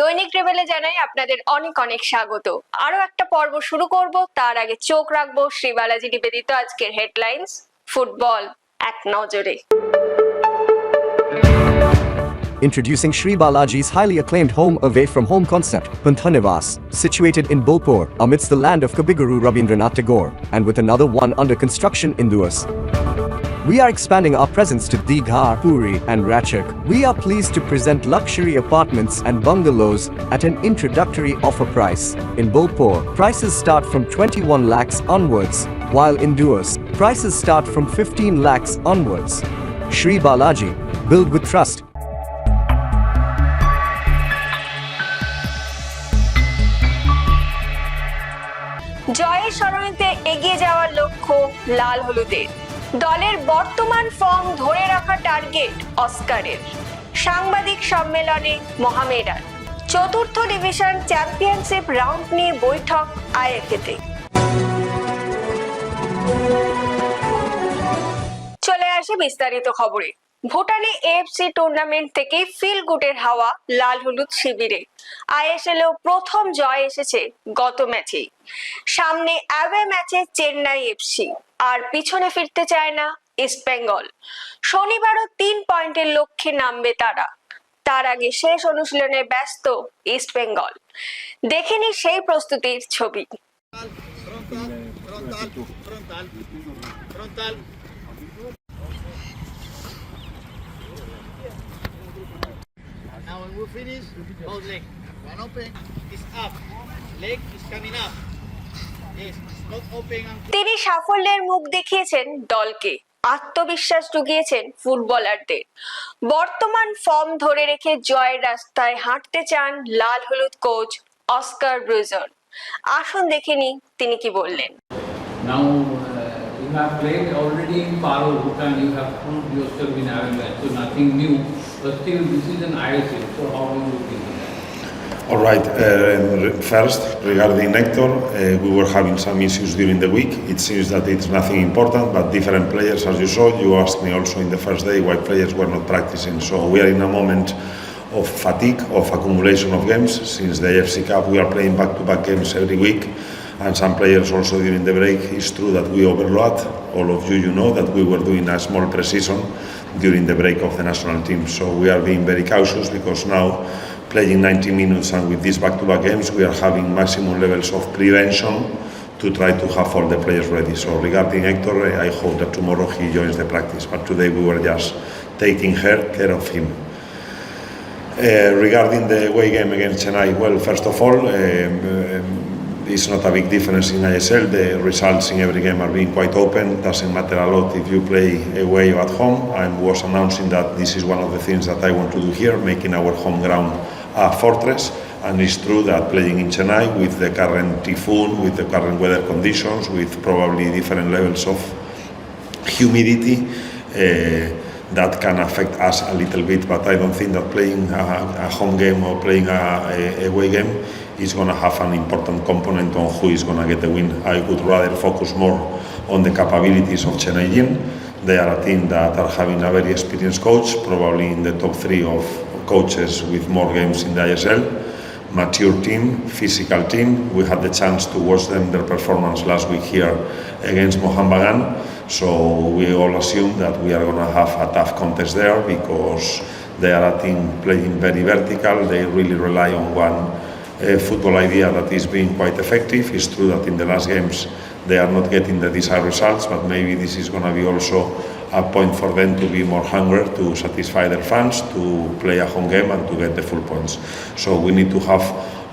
দৈনিক রেবেলে জানাই আপনাদের অনেক অনেক স্বাগত আরও একটা পর্ব শুরু করব তার আগে চোখ রাখব শ্রী বালাজি নিবেদিত আজকের হেডলাইন্স ফুটবল এক নজরে Introducing Sri Balaji's highly acclaimed home away from home concept, Panthanivas, situated in Bolpur, amidst the land of Kabiguru Rabindranath Tagore, and with another one under construction in Duas. We are expanding our presence to Dighar, Puri, and Ratchak. We are pleased to present luxury apartments and bungalows at an introductory offer price. In Bolpur, prices start from 21 lakhs onwards, while in Duas, prices start from 15 lakhs onwards. Sri Balaji, build with trust. জয়ের সরণিতে এগিয়ে যাওয়ার লক্ষ্য লাল হলুদের দলের বর্তমান form ধরে রাখা target অস্কারের। সাংবাদিক সম্মেলনে মহামেডান। চতুর্থ ডিভিশন চ্যাম্পিয়নশিপ রাউন্ড নিয়ে বৈঠক আইএফএতে। চলে আসে বিস্তারিত খবরে। ভুটানে এএফসি টুর্নামেন্ট থেকে ফিল গুডের হাওয়া, লাল হলুদ শিবিরে। আইএসএলেও প্রথম জয় এসেছে গত ম্যাচেই সামনে অ্যাওয়ে ম্যাচে চেন্নাই এফসি আর পিছনে ফিরতে চায় না ইস্ট বেঙ্গল শনিবারও তিন পয়েন্টের লক্ষ্যে নামবে তারা। তার আগে শেষ অনুশীলনে ব্যস্ত ইস্ট বেঙ্গল দেখেনি সেই প্রস্তুতির ছবি। We finish, both leg. One open is up. Leg is coming up. Yes, not open and তিনি সাফল্যের মুখ দেখিয়েছেন দলকে আত্মবিশ্বাস জুগিয়েছেন ফুটবলারদের বর্তমান ফর্ম ধরে রেখে জয়ের রাস্তায় হাঁটতে চান লাল হলুদ কোচ অস্কার ব্রুজন আসুন দেখে নিই তিনি কি বললেন have played already in Paro, Bhutan, you have proved yourself in Ireland, so nothing new. But still, this is an ISL, so how do you think? All right. Uh, first, regarding Hector, uh, we were having some issues during the week. It seems that it's nothing important, but different players, as you saw, you asked me also in the first day why players were not practicing. So we are in a moment of fatigue, of accumulation of games. Since the AFC Cup, we are playing back-to-back games every week. And some players also during the break. It's true that we overload. All of you, you know that we were doing a small pre-season during the break of the national team. So we are being very cautious because now playing 90 minutes and with these back-to-back games, we are having maximum levels of prevention to try to have all the players ready. So regarding Hector, I hope that tomorrow he joins the practice. But today we were just taking care care of him. Uh, regarding the away game against Chennai, well, first of all, um, um, it's not a big difference in ISL. The results in every game are being quite open. Doesn't matter a lot if you play away or at home. I was announcing that this is one of the things that I want to do here, making our home ground a fortress. And it's true that playing in Chennai with the current typhoon, with the current weather conditions, with probably different levels of humidity, uh, that can affect us a little bit. But I don't think that playing a, a home game or playing a, a away game is going to have an important component on who is going to get the win. I would rather focus more on the capabilities of Chennai Yin. They are a team that are having a very experienced coach, probably in the top three of coaches with more games in the ISL. Mature team, physical team. We had the chance to watch them their performance last week here against Mohan Bagan. So we all assume that we are going to have a tough contest there because they are a team playing very vertical. They really rely on one uh, football idea that is being quite effective. It's true that in the last games they are not getting the desired results, but maybe this is going to be also a point for them to be more hungry to satisfy their fans, to play a home game and to get the full points. So we need to have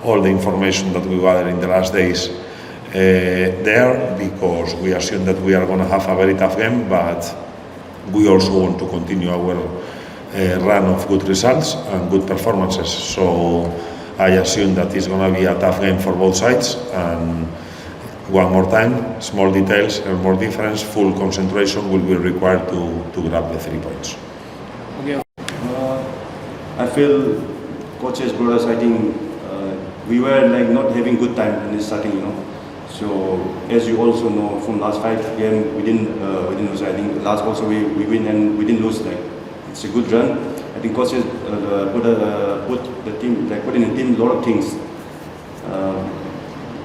all the information that we gathered in the last days uh, there because we assume that we are going to have a very tough game, but we also want to continue our uh, run of good results and good performances. So I assume that it's going to be a tough game for both sides. And one more time, small details and more difference, full concentration will be required to, to grab the three points. Uh, I feel coaches brought us. I think uh, we were like not having good time in this starting, you know. So as you also know, from last five game we didn't uh, we didn't lose. I think last also we, we win and we didn't lose. Like it's a good run. I think coaches uh, put, uh, put the team, like put in the team a lot of things. Uh,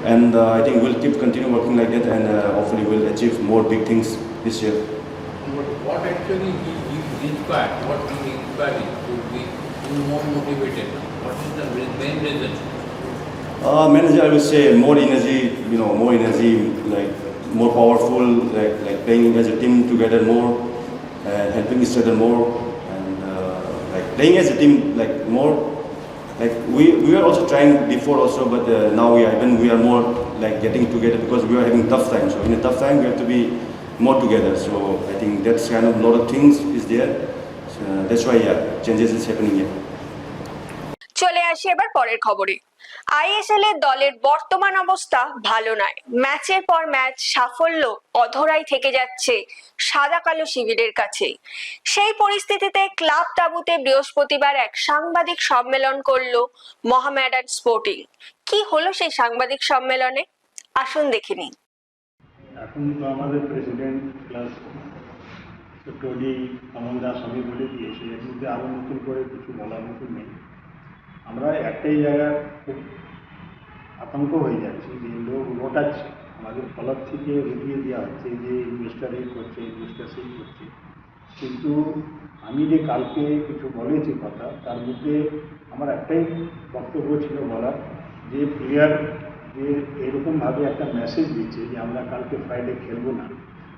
and uh, I think we'll keep continue working like that and uh, hopefully we'll achieve more big things this year. But what actually he inspired, what inspired him to be more motivated? What is the main reason? Uh, manager, I would say more energy, you know, more energy, like more powerful, like, like playing as a team together more and helping each other more playing as a team like more. Like we, we were also trying before also, but uh, now we are even we are more like getting together because we are having tough time. So in a tough time, we have to be more together. So I think that's kind of a lot of things is there. So, uh, that's why yeah, changes is happening here. চলে আসি এবার পরের খবরে ISL এর দলের বর্তমান অবস্থা ভালো নয়। ম্যাচের পর ম্যাচ সাফল্য অধরাই থেকে যাচ্ছে সাদা কালো শিবিরের কাছে সেই পরিস্থিতিতে ক্লাব তাবুতে বৃহস্পতিবার এক সাংবাদিক সম্মেলন করল মোহামেডান স্পোর্টিং। কি হলো সেই সাংবাদিক সম্মেলনে? আসুন দেখে নিন। এখন তো আমাদের প্রেসিডেন্ট প্লাস বলে এর মধ্যে নতুন করে কিছু বলার মতো নেই। আমরা একটাই জায়গায় খুব আতঙ্ক হয়ে যাচ্ছি যে লোক রোটাচ্ছে আমাদের ফলার থেকে রুটিয়ে দেওয়া হচ্ছে যে ইনভেস্টার এই করছে ইনভেস্টার সেই করছে। কিন্তু আমি যে কালকে কিছু বলেছি কথা, তার মধ্যে আমার একটাই বক্তব্য ছিল বলার যে প্লেয়ার যে এরকমভাবে একটা মেসেজ দিচ্ছে যে আমরা কালকে ফ্রাইডে খেলব না।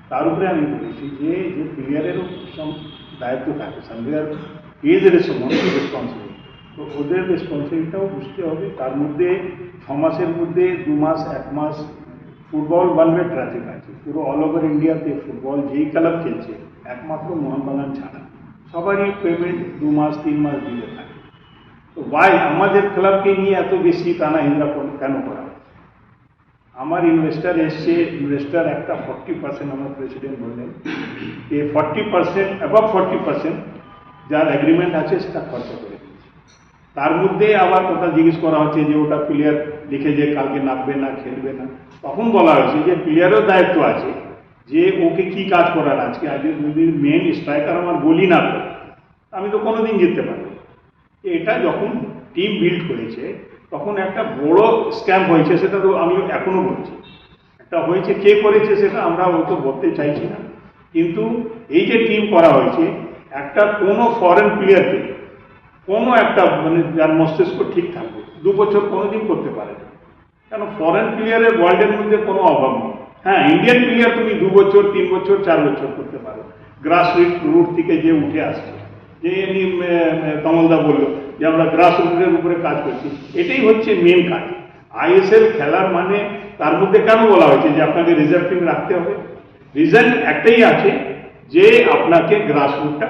তার উপরে আমি বলেছি যে যে প্লেয়ারেরও দায়িত্ব থাকে। সামনের ইজ রেসপন্সিবল তো ওদের রেসপন্সিবিলিটাও বুঝতে হবে। তার মধ্যে ছ মাসের মধ্যে, দু মাস, এক মাস ফুটবল বানবে ট্রাফিক আছে। পুরো অল ওভার ইন্ডিয়াতে ফুটবল যেই ক্লাব খেলছে, একমাত্র মোহনবাগান ছাড়া। সবারই পেমেন্ট দু মাস, তিন মাস দিতে থাকে। তো ভাই আমাদের ক্লাবকে নিয়ে এত বেশি টানা হিন্দা কেন করা? আমার ইনভেস্টার এসছে ইনভেস্টার একটা ফর্টি পার্সেন্ট আমার প্রেসিডেন্ট বললেন। যে forty percent above forty percent যার অ্যাগ্রিমেন্ট আছে সেটা খরচা করে তার মধ্যে আবার কথা জিজ্ঞেস করা হচ্ছে যে ওটা প্লেয়ার লিখে যে কালকে নামবে না, খেলবে না। তখন বলা হয়েছে যে প্লেয়ারের দায়িত্ব আছে যে ওকে কি কাজ করার আজকে? আজকে যদি মেন স্ট্রাইকার আমার বলি না আমি তো কোনোদিন জিততে পারব না। এটা যখন টিম বিল্ড হয়েছে, তখন একটা বড় স্ক্যাম হয়েছে, সেটা তো আমি এখনও বলছি। একটা হয়েছে, কে করেছে সেটা আমরা অত বলতে চাইছি না। কিন্তু এই যে টিম করা হয়েছে, একটা কোনো ফরেন প্লেয়ারকে কোনো একটা মানে যার মস্তিষ্ক ঠিক থাকবে। দু বছর কোনোদিন করতে পারে না। কেন? ফরেন প্লেয়ারের ওয়ার্ল্ডের মধ্যে কোনো অভাব নেই। হ্যাঁ ইন্ডিয়ান প্লেয়ার তুমি দু বছর, তিন বছর, চার বছর করতে পারো। গ্রাস রুট থেকে যে উঠে আসছে। যে এমনি কমলদা বলল যে আমরা গ্রাস রুটের উপরে কাজ করছি। এটাই হচ্ছে মেন কাজ। আইএসএল খেলার মানে তার মধ্যে কেন বলা হয়েছে যে আপনাকে রিজার্ভ টিম রাখতে হবে? রিজন একটাই আছে যে আপনাকে গ্রাস রুটটা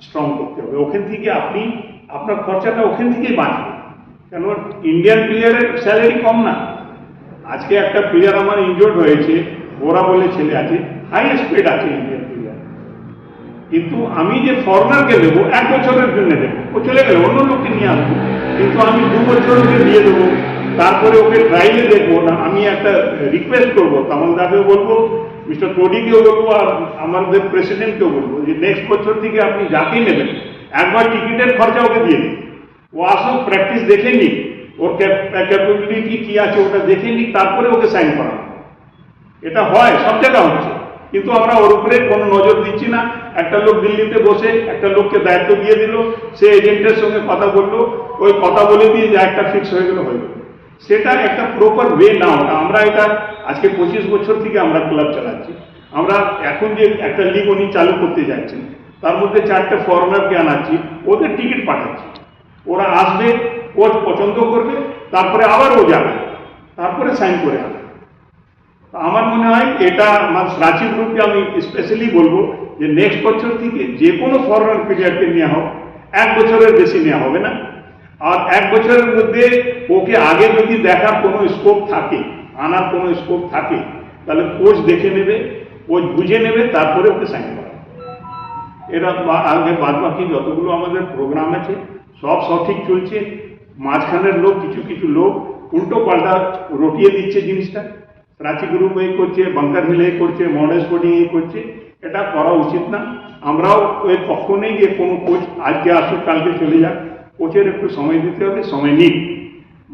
স্ট্রং করতে হবে। ওখান থেকে আপনি আপনার খরচাটা ওখান থেকেই বাঁচবে। কেন? ইন্ডিয়ান প্লেয়ারের স্যালারি কম না। আজকে একটা প্লেয়ার আমার ইনজোর্ড হয়েছে, ওরা বলে ছেলে আছে হাইয়েস্ট পেড আছে ইন্ডিয়ান প্লেয়ার কিন্তু আমি যে ফরেনারকে দেবো, এক বছরের জন্য দেবো, ও চলে গেল, অন্য লোককে নিয়ে আসব। কিন্তু আমি দু বছর ওকে দিয়ে দেবো, তারপরে ওকে ট্রাইলে দেখব না, আমি একটা রিকোয়েস্ট করব তামলদাকেও বলব, মিস্টার টোডিকেও বলব, আর আমাদের প্রেসিডেন্টকেও বলব যে নেক্সট বছর থেকে আপনি যাকেই নেবেন একবার টিকিটের খরচা ওকে দিয়ে ও আসুক প্র্যাকটিস দেখে নিক ওর ক্যাপাবিলিটি কি আছে ওটা দেখে নিক তারপরে ওকে সাইন করানো। এটা হয়, সব জায়গা হচ্ছে। কিন্তু আমরা ওর উপরে কোনো নজর দিচ্ছি না। একটা লোক দিল্লিতে বসে একটা লোককে দায়িত্ব দিয়ে দিল। সে এজেন্টের সঙ্গে কথা বলল। ওই কথা বলে দিয়ে যা একটা ফিক্স হয়ে গেল হয়ে গেল। সেটা একটা প্রপার ওয়ে না ওটা আমরা এটা আজকে পঁচিশ বছর থেকে আমরা ক্লাব চালাচ্ছি। আমরা এখন যে একটা লিগ উনি চালু করতে যাচ্ছেন। তার মধ্যে চারটে ফরেনারকে আনাচ্ছি, ওদের টিকিট পাঠাচ্ছি। ওরা আসবে কোচ পছন্দ করবে, তারপরে আবার ও যাবে, তারপরে সাইন করে আনবে। আমার মনে হয় এটা আমার রাঁচি গ্রুপকে আমি স্পেশালি বলব যে নেক্সট বছর থেকে যে কোনো ফরেনার প্লেয়ারকে নেওয়া হোক, এক বছরের বেশি নেওয়া হবে না। আর এক বছরের মধ্যে ওকে আগে যদি দেখার কোনো স্কোপ থাকে, আনার কোনো স্কোপ থাকে, তাহলে কোচ দেখে নেবে কোচ বুঝে নেবে, তারপরে ওকে সাইন করা এরা আগে বাদ বাকি যতগুলো আমাদের প্রোগ্রাম আছে, সব সঠিক চলছে। মাঝখানের লোক, কিছু কিছু লোক উল্টো পাল্টা রটিয়ে দিচ্ছে জিনিসটা। রাঁচি গ্রুপ এই করছে বাঙ্কার হিল এই করছে মডেল স্পোর্টিং এই করছে। এটা করা উচিত না। আমরাও ওই কখনোই যে কোনো কোচ আজকে আসুক, কালকে চলে যাক। কোচের একটু সময় দিতে হবে, সময় নিক।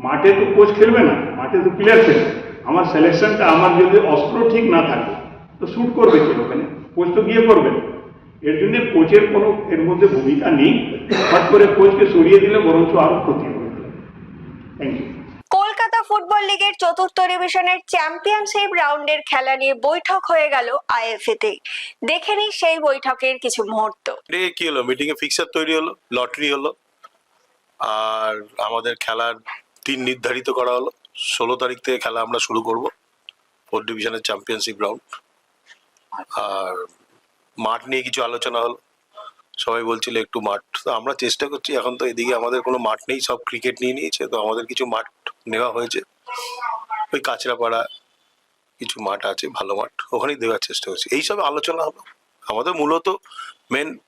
মাঠে তো কোচ খেলবে না, মাঠে তো প্লেয়ার খেলবে আমার সিলেকশনটা আমার যদি অস্ত্র ঠিক না থাকে, তো শ্যুট করবে কে ওখানে? কোচ তো গিয়ে করবে। না। এর জন্য কোচের কোনো এর মধ্যে ভূমিকা নেই। হট করে কোচকে সরিয়ে দিলে বরঞ্চ আরও ক্ষতি হবে। থ্যাংক ইউ কলকাতা ফুটবল লিগের চতুর্থ ডিভিশনের চ্যাম্পিয়নশিপ রাউন্ডের খেলা নিয়ে বৈঠক হয়ে গেল আইএফএ তে দেখে নিই সেই বৈঠকের কিছু মুহূর্ত। রে কি হলো? মিটিংয়ে ফিক্সার তৈরি হলো লটারি হলো আর আমাদের খেলার দিন নির্ধারিত করা হলো। ষোলো তারিখ থেকে খেলা আমরা শুরু করব ফোর ডিভিশনের চ্যাম্পিয়নশিপ রাউন্ড আর মাঠ নিয়ে কিছু আলোচনা হলো। সবাই বলছিল একটু মাঠ। তো আমরা চেষ্টা করছি, এখন তো এদিকে আমাদের কোনো মাঠ নেই, সব ক্রিকেট নিয়ে নিয়েছে, তো আমাদের কিছু মাঠ নেওয়া হয়েছে। ওই কাঁচরাপাড়া কিছু মাঠ আছে, ভালো মাঠ, ওখানেই দেওয়ার চেষ্টা করছি। এইসব আলোচনা হলো। আমাদের মূলত মেন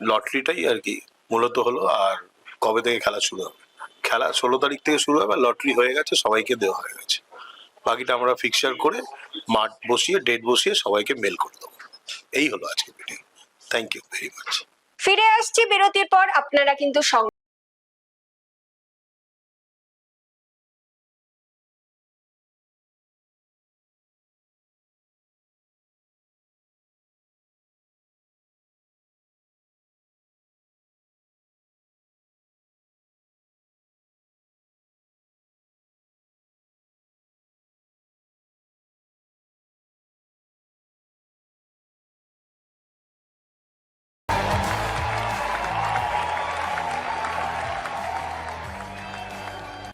লটারিটাই আর কি, মূলত হলো আর কবে থেকে খেলা শুরু হবে। খেলা ষোলো তারিখ থেকে শুরু হবে, লটারি হয়ে গেছে, সবাইকে দেওয়া হয়ে গেছে। বাকিটা আমরা ফিক্সার করে মাঠ বসিয়ে ডেট বসিয়ে সবাইকে মেল করে দেবো। এই হলো আজকে meeting thank you very much ফিরে আসছি বিরতির পর আপনারা কিন্তু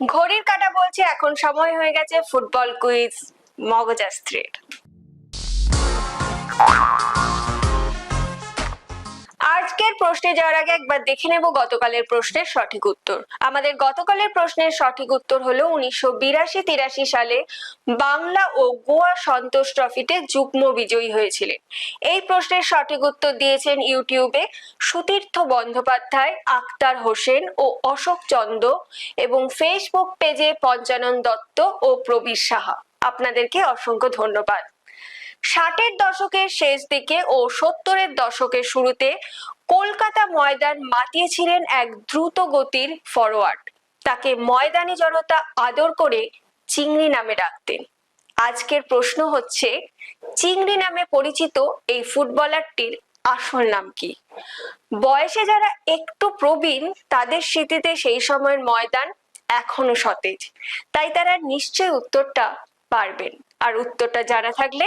ঘড়ির কাটা বলছে এখন সময় হয়ে গেছে ফুটবল কুইজ মগজাস্ত্রীর আজকের প্রশ্নে যাওয়ার আগে একবার দেখে নেব গতকালের প্রশ্নের সঠিক উত্তর। আমাদের গতকালের প্রশ্নের সঠিক উত্তর হলো উনিশশো বিরাশি তিরাশি সালে বাংলা ও গোয়া সন্তোষ ট্রফিতে যুগ্ম বিজয়ী হয়েছিলেন। এই প্রশ্নের সঠিক উত্তর দিয়েছেন ইউটিউবে সুতীর্থ বন্দ্যোপাধ্যায়, আক্তার হোসেন ও অশোক চন্দ এবং ফেসবুক পেজে পঞ্চানন দত্ত ও প্রবীর সাহা। আপনাদেরকে অসংখ্য ধন্যবাদ। ষাটের দশকের শেষ দিকে ও সত্তরের দশকের শুরুতে কলকাতা ময়দান মাতিয়েছিলেন এক দ্রুত গতির ফরোয়ার্ড। তাকে ময়দানি জনতা আদর করে চিংড়ি নামে ডাকতেন। আজকের প্রশ্ন হচ্ছে, চিংড়ি নামে পরিচিত এই ফুটবলারটির আসল নাম কি? বয়সে যারা একটু প্রবীণ, তাদের স্মৃতিতে সেই সময়ের ময়দান এখনও সতেজ। তাই তারা নিশ্চয়ই উত্তরটা পারবেন। আর উত্তরটা জানা থাকলে